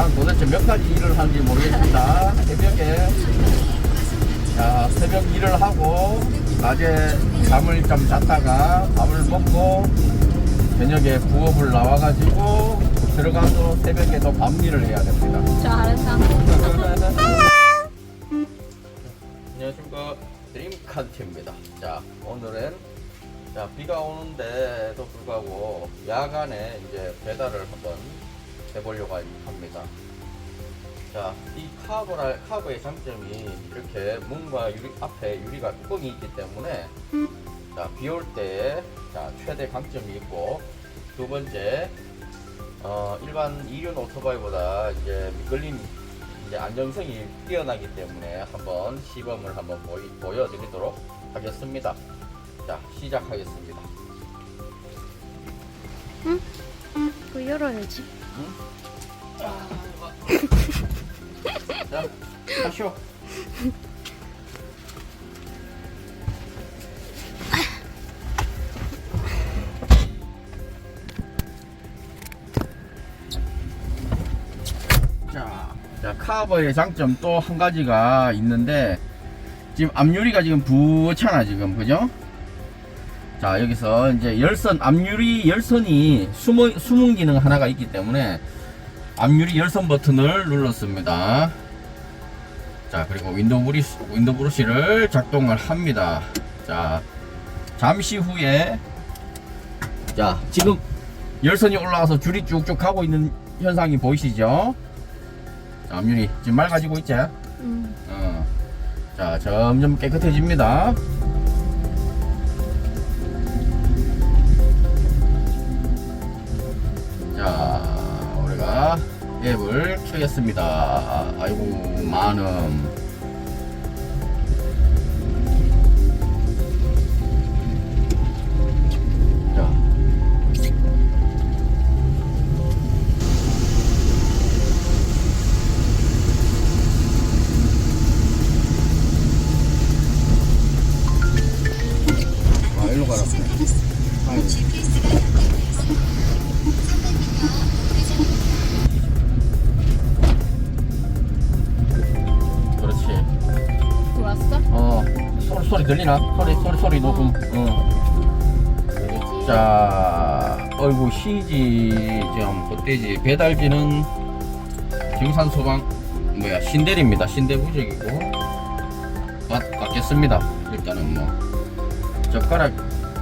난 도대체 몇 가지 일을 하는지 모르겠습니다. 새벽에 자, 새벽 일을 하고 낮에 잠을 좀 잤다가 밥을 먹고 저녁에 부업을 나와가지고 들어가서 새벽에 또 밤일을 해야 됩니다. 잘한다. 안녕하십니까 드림칸트입니다. 자 오늘은 자 비가 오는데도 불구하고 야간에 이제 배달을 한번 해보려고 합니다. 자, 이 카브라, 카브의 장점이 이렇게 문과 유리, 앞에 유리가 뚜껑이 있기 때문에 자, 비 올 때 자, 최대 강점이 있고 두 번째 어, 일반 이륜 오토바이보다 이제 미끌림 이제 안정성이 뛰어나기 때문에 한번 시범을 한번 보이, 보여드리도록 하겠습니다. 자, 시작하겠습니다. 그 열어야지. 자, 하시오. 자, 자, 카버의 장점 또 한 가지가 있는데 지금 앞유리가 지금 부잖아 지금 그죠? 자 여기서 이제 열선 앞유리 열선이 숨어, 숨은 기능 하나가 있기 때문에 앞유리 열선 버튼을 눌렀습니다. 자 그리고 윈도우 브리시, 윈도우 브러쉬를 작동을 합니다. 자 잠시 후에 자 지금 열선이 올라와서 줄이 쭉쭉 가고 있는 현상이 보이시죠? 자, 앞유리 지금 맑아지고 있지? 음. 어. 자 점점 깨끗해집니다. 자, 우리가 앱을 켜겠습니다. 아이고, 많음. 소리 녹음. 어. 자, 어이구 시지 좀 겉돼지 배달비는 경산 소방 뭐야 신대리입니다. 신대 부적이고 받 받겠습니다. 일단은 뭐 젓가락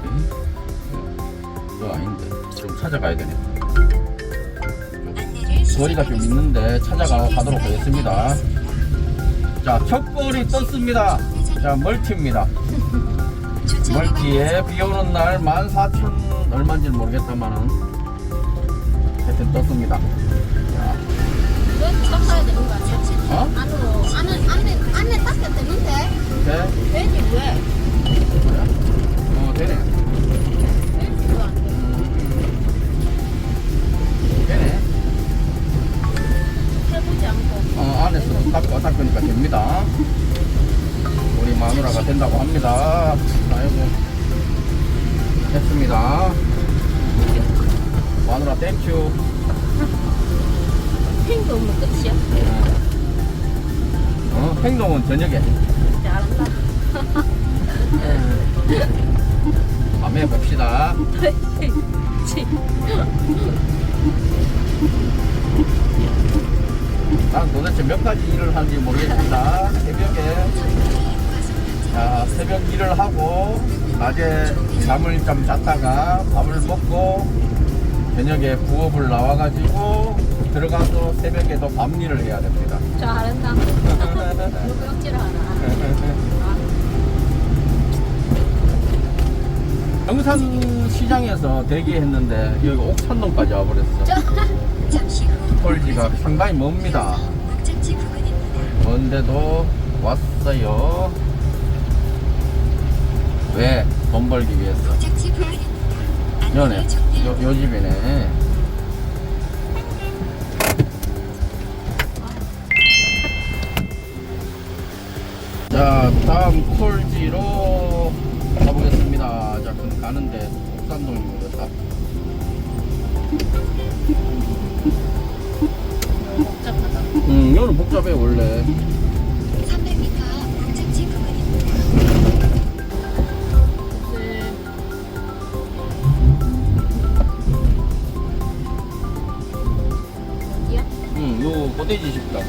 음? 이거 아닌데 좀 찾아가야 되네. 거리가 좀 있는데 찾아가 가도록 하겠습니다. 자, 척벌이 떴습니다. 자, 멀티입니다. 멀티에 비 오는 날 14,000 얼마인지 모르겠다만은 하여튼 떴습니다. 자, 이거 닦아야 되는 거 아니야? 어? 행동은 저녁에. 잘한다. 밤에 봅시다. 치. 난 도대체 몇 가지 일을 하는지 모르겠습니다. 새벽에 자, 새벽 일을 하고 낮에 잠을 좀 잤다가 밥을 먹고 저녁에 부업을 나와가지고 들어가서 새벽에 또 밤일을 해야 됩니다. 잘한다. 누구 역지를 하나. 영산 시장에서 대기했는데 여기 옥천동까지 와버렸어. 톨지가 상당히 멉니다. 먼데도 왔어요. 왜? 돈 벌기 위해서. 여네. 요, 요 집이네. 자 다음 콜지로 가보겠습니다 자 그럼 가는데 옥산동입니다 다. 복잡하다. 음 이거는 복잡해 원래 고대지 싶다.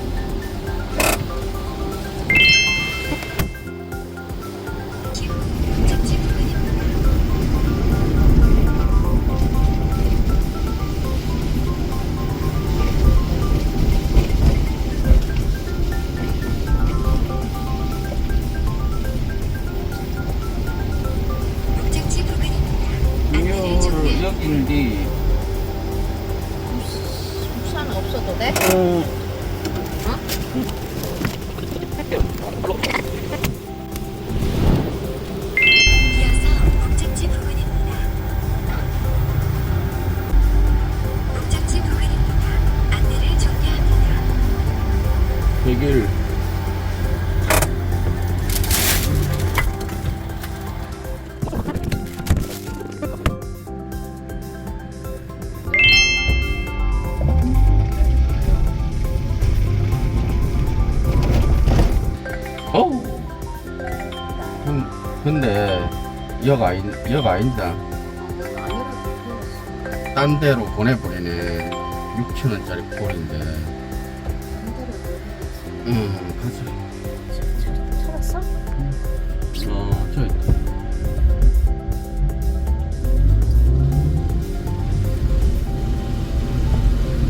없어도 돼? 어. 이어 근- 근데 역 아닌 역 아닌다 아니라고 딴 데로 보내버리네 6천 원짜리 폴인데 응 가자 찾았어? 어, 저 있다.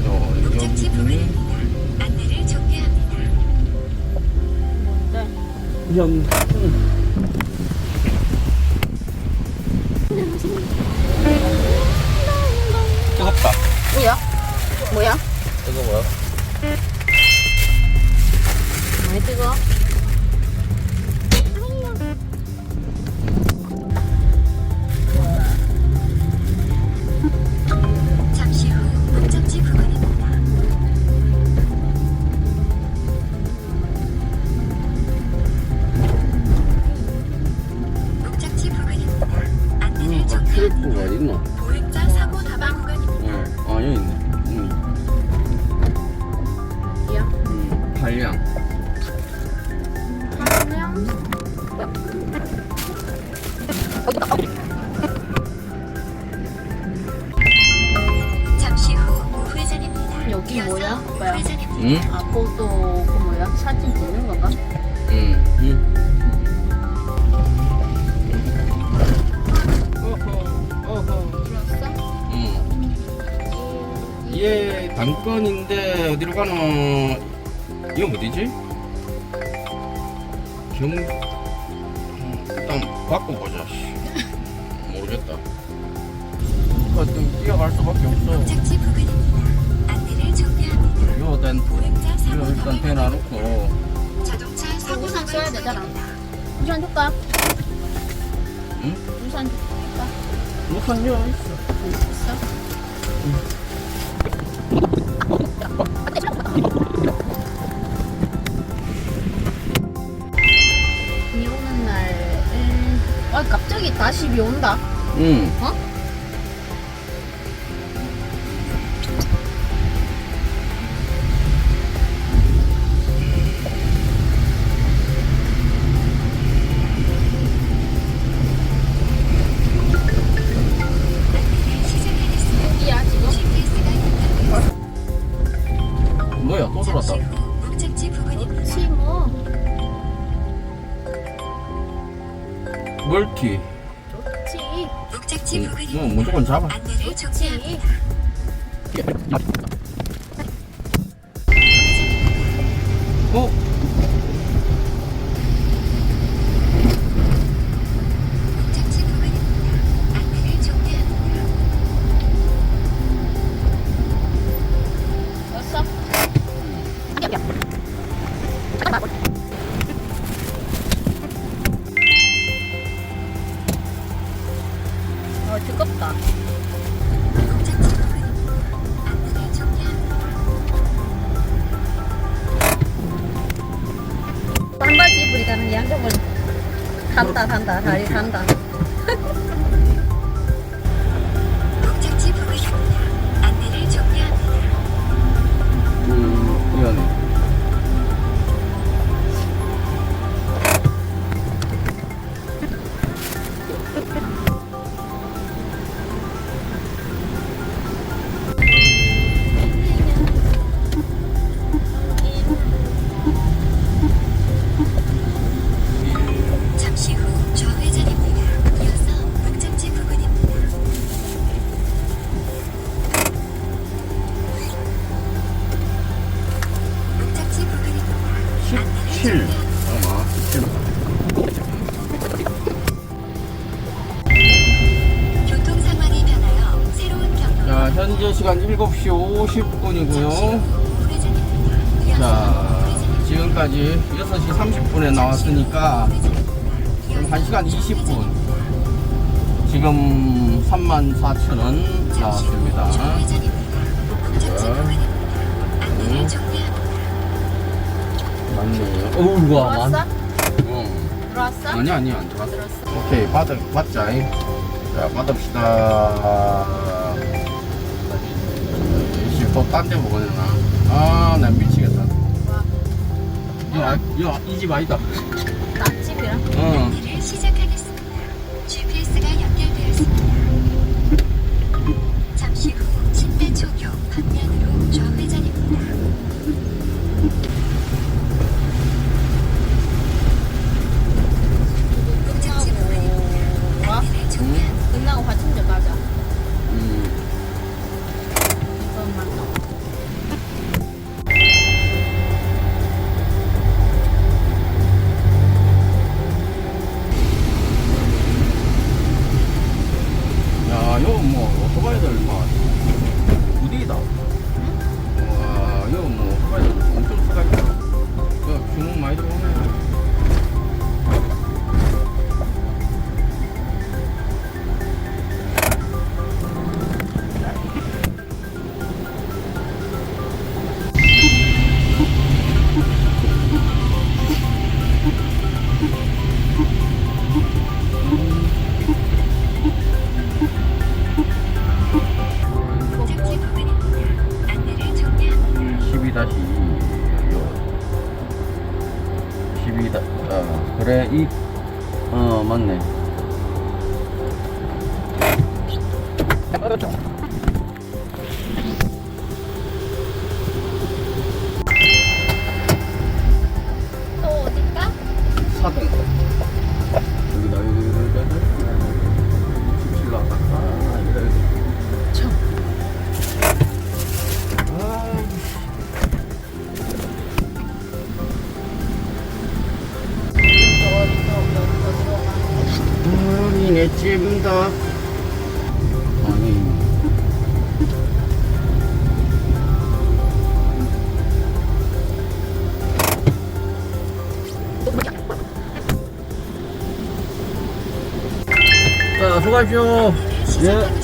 어. 안내를 종료합니다. 뭔데? 영. 뭐야? 뜨거워요? 많이 뜨거? 여기 뭐야? 뭐야? 우회전입니다. 응? 아 포도 그 뭐야? 사진 찍는 건가? 응, 응. 어허 어허 들었어? 응. 얘 단건인데 어디로 가노? 이거 어디지? 경 음, 일단 바꿔 보자. 씨. 모르겠다. 하여튼 뛰어갈 수밖에 없어. 목적지 부근입니다. 이거 일단 이거 일단 대놔놓고. 자동차 사고 우산 써야 되잖아. 우산 줄까? 응? 우산 줄까? 우선 여 있어. 있어? 비 오는 날, 음, 아 갑자기 다시 비 온다. 응. 어? 잡아. 안내를 좋지. 종료합니다. 어? 안내를 종료합니다. 반바지 입으리 가는 양쪽은 간다, 간다, 다리 간다. 현재 시간 7시 50분이고요. 자, 지금까지 6시 30분에 나왔으니까 지금 1시간 20분. 지금 34,000원 나왔습니다. 음. 맞네요. 어우, 와, 들어왔어? 많. 응. 들어왔어? 아니, 아니, 안 들어왔어. 오케이, 받, 받자. 자, 받읍시다. 씨, 또딴데 먹어야 되나? 아, 나 미치겠다. 와, 야, 야, 이집 아니다. 낙집이랑. 응. 안내를 시작하겠습니다. GPS가 연결되었습니다. 잠시 후 10대 초교 방면으로 좌회전입니다. 목적지 부근입니다. 안내를 종료합니다. 끝나고 화천대 가자. 음. 맞네. 또 어딜까? 사등. 내 집인다 아니 자 수고하십시오 예.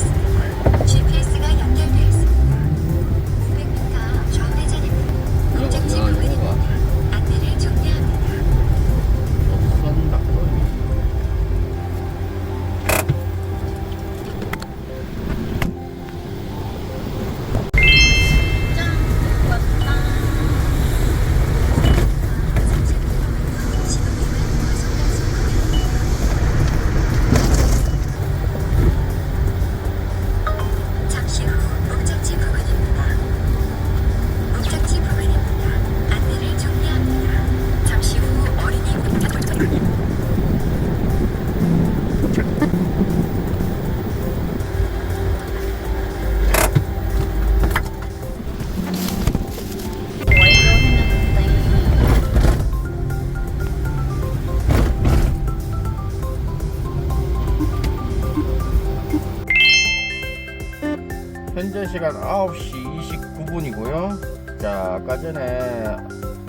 시간 9시 29분이고요. 자, 아까 전에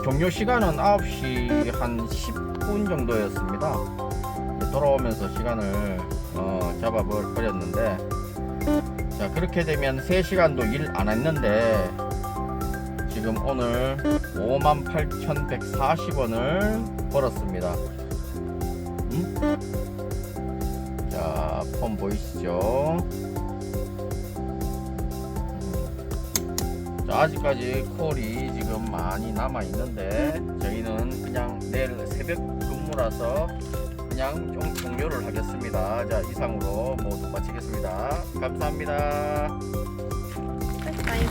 종료 시간은 9시 한 10분 정도였습니다. 돌아오면서 시간을 어, 잡아버렸는데, 자, 그렇게 되면 3시간도 일 안 했는데, 지금 오늘 58,140원을 벌었습니다. 음? 자, 폰 보이시죠? 아직까지 콜이 지금 많이 남아 있는데 저희는 그냥 내일 새벽 근무라서 그냥 좀 종료를 하겠습니다. 자 이상으로 모두 마치겠습니다. 감사합니다. 네,